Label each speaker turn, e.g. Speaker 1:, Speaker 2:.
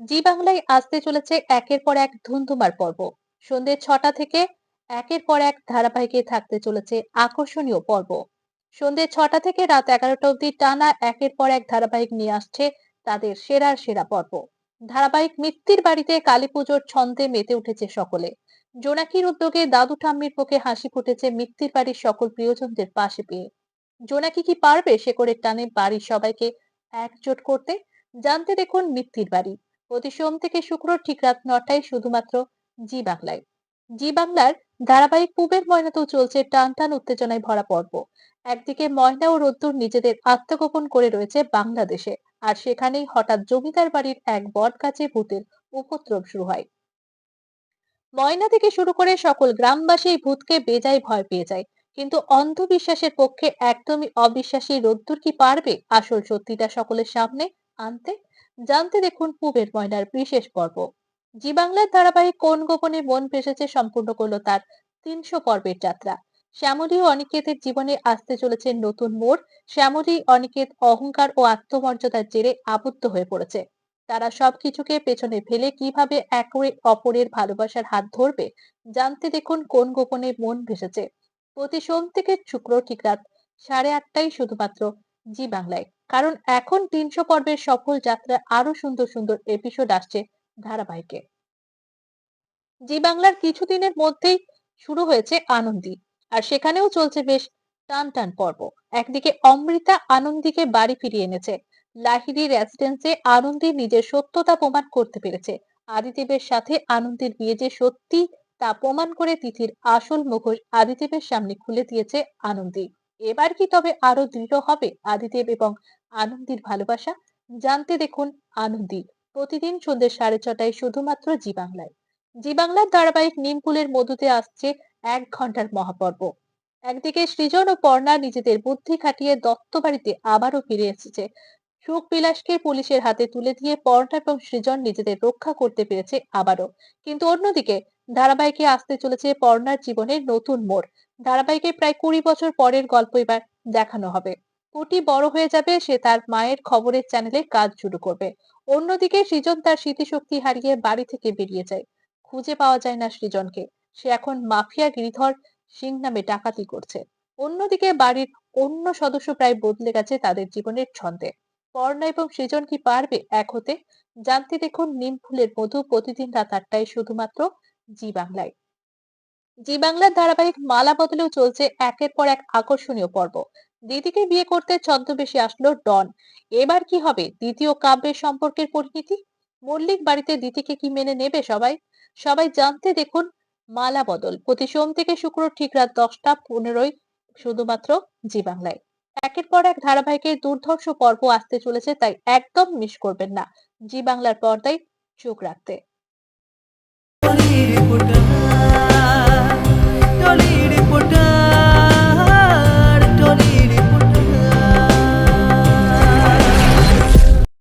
Speaker 1: জি বাংলায় আসতে চলেছে একের পর এক ধুন্ধুমার পর্ব। সন্ধ্যে ছটা থেকে একের পর এক ধারাবাহিকে থাকতে চলেছে আকর্ষণীয় পর্ব। সন্ধ্যে ছটা থেকে রাত এগারোটা অবধি টানা একের পর এক ধারাবাহিক নিয়ে আসছে তাদের সেরার সেরা পর্ব। ধারাবাহিক মিত্তির বাড়িতে কালী পুজোর ছন্দে মেতে উঠেছে সকলে। জোনাকির উদ্যোগে দাদু ঠাম্মির পক্ষে হাসি ফুটেছে মিত্তির বাড়ির সকল প্রিয়জনদের পাশে পেয়ে। জোনাকি কি পারবে সে করে টানে বাড়ির সবাইকে একজোট করতে? জানতে দেখুন মিত্তির বাড়ি। প্রতি সোম থেকে শুক্র ঠিক রাত নটায় শুধুমাত্র জি বাংলায় জি বাংলার ধারাবাহিক পুবের ময়নাতেও চলছে টান টান উত্তেজনায় ভরা পর্ব। একদিকে ময়না ও রোদ্দুর নিজেদের আত্মগোপন করে রয়েছে বাংলাদেশে, আর সেখানেই হঠাৎ জমিদার বাড়ির এক বট গাছে ভূতের উপদ্রব শুরু হয়। ময়না থেকে শুরু করে সকল গ্রামবাসী ভূতকে বেজায় ভয় পেয়ে যায়, কিন্তু অন্ধবিশ্বাসের পক্ষে একদমই অবিশ্বাসী রোদ্দুর কি পারবে? আসল সত্যিটা সকলের সামনে আনতে। জানতে দেখুন পুবের ময়নার বিশেষ পর্ব। জি বাংলার ধারাবাহিক কোন গোপনে মন ভেসেছে সম্পূর্ণ করল তার তিনশো পর্বের যাত্রা। শ্যামলী ও অনিকেতের জীবনে আসতে চলেছে নতুন মোড়। শ্যামলী, অনিকেত অহংকার ও আত্মমর্যাদার জেরে আবদ্ধ হয়ে পড়েছে। তারা সবকিছুকে পেছনে ফেলে কীভাবে একে অপরের ভালোবাসার হাত ধরবে? জানতে দেখুন কোন গোপনে মন ভেসেছে। প্রতি সোম থেকে শুক্র ঠিক রাত সাড়ে আটটায় শুধুমাত্র জি বাংলায়। কারণ এখন তিনশো পর্বের সফল যাত্রায় আরও সুন্দর সুন্দর এপিসোড আসছে ধারাবাহিকে। জি বাংলার কিছুদিনের মধ্যেই শুরু হয়েছে আনন্দী, আর সেখানেও চলছে বেশ টান টান পর্ব। একদিকে অমৃতা আনন্দীকে বাড়ি ফিরিয়ে এনেছে, লাহিড়ি রেসিডেন্সে আনন্দী নিজের সত্যতা প্রমাণ করতে পেরেছে। আদিদেবের সাথে আনন্দীর বিয়ে যে সত্যি তা প্রমাণ করে তিথির আসল মুখোশ আদিদেবের সামনে খুলে দিয়েছে আনন্দী। এবার কি তবে আরও দৃঢ় হবে আদিদেব এবং আনন্দীর ভালোবাসা? জানতে দেখুন আনন্দী। প্রতিদিন সন্ধ্যে সাড়ে ছটায় শুধুমাত্র জি বাংলায় জি বাংলার ধারাবাহিক নিমপুলের মধুতে আসছে এক ঘণ্টার মহাপর্ব। একদিকে সৃজন ও পর্ণা নিজেদের বুদ্ধি খাটিয়ে দত্ত বাড়িতে আবারও ফিরে এসেছে। সুখ বিলাসকে পুলিশের হাতে তুলে দিয়ে পর্ণা এবং সৃজন নিজেদের রক্ষা করতে পেরেছে আবারও। কিন্তু অন্যদিকে ধারাবাহিকে আসতে চলেছে পর্ণার জীবনের নতুন মোড়। ধারাবাহিকে প্রায় কুড়ি বছর পরের গল্প এবার দেখানো হবে। পুটি বড় হয়ে যাবে, সে তার মায়ের খবরের চ্যানেলে কাজ শুরু করবে। অন্যদিকে সৃজন তার স্মৃতিশক্তি হারিয়ে বাড়ি থেকে বেরিয়ে যায়। খুঁজে পাওয়া যায় না সৃজনকে। সে এখন মাফিয়া গিরিধর সিং নামে ডাকাতি করছে। অন্যদিকে বাড়ির অন্য সদস্য প্রায় বদলে গেছে তাদের জীবনের ছন্দে। পর্ণা এবং সৃজন কি পারবে এক হতে? জানতে দেখুন নিম ফুলের মধু প্রতিদিন রাত আটটায় শুধুমাত্র জি বাংলায়। জি বাংলার ধারাবাহিক মালা বদলেও চলছে একের পর এক আকর্ষণীয় পর্ব। দিদিকে বিয়ে করতে ছদ্মবেশে আসলো ডন। এবার কি হবে? দ্বিতীয় কাব্যের সম্পর্কের পরিণতি? মল্লিক বাড়িতে দিদিকে কি মেনে নেবে সবাই? সবাই জানতে দেখুন মালা বদল। প্রতি সোম থেকে শুক্র ঠিক রাত দশটা পনেরোই শুধুমাত্র জি বাংলায়। একের পর এক ধারাবাহিকের দুর্ধর্ষ পর্ব আসতে চলেছে, তাই একদম মিস করবেন না। জি বাংলার পর্দায় চোখ রাখতে।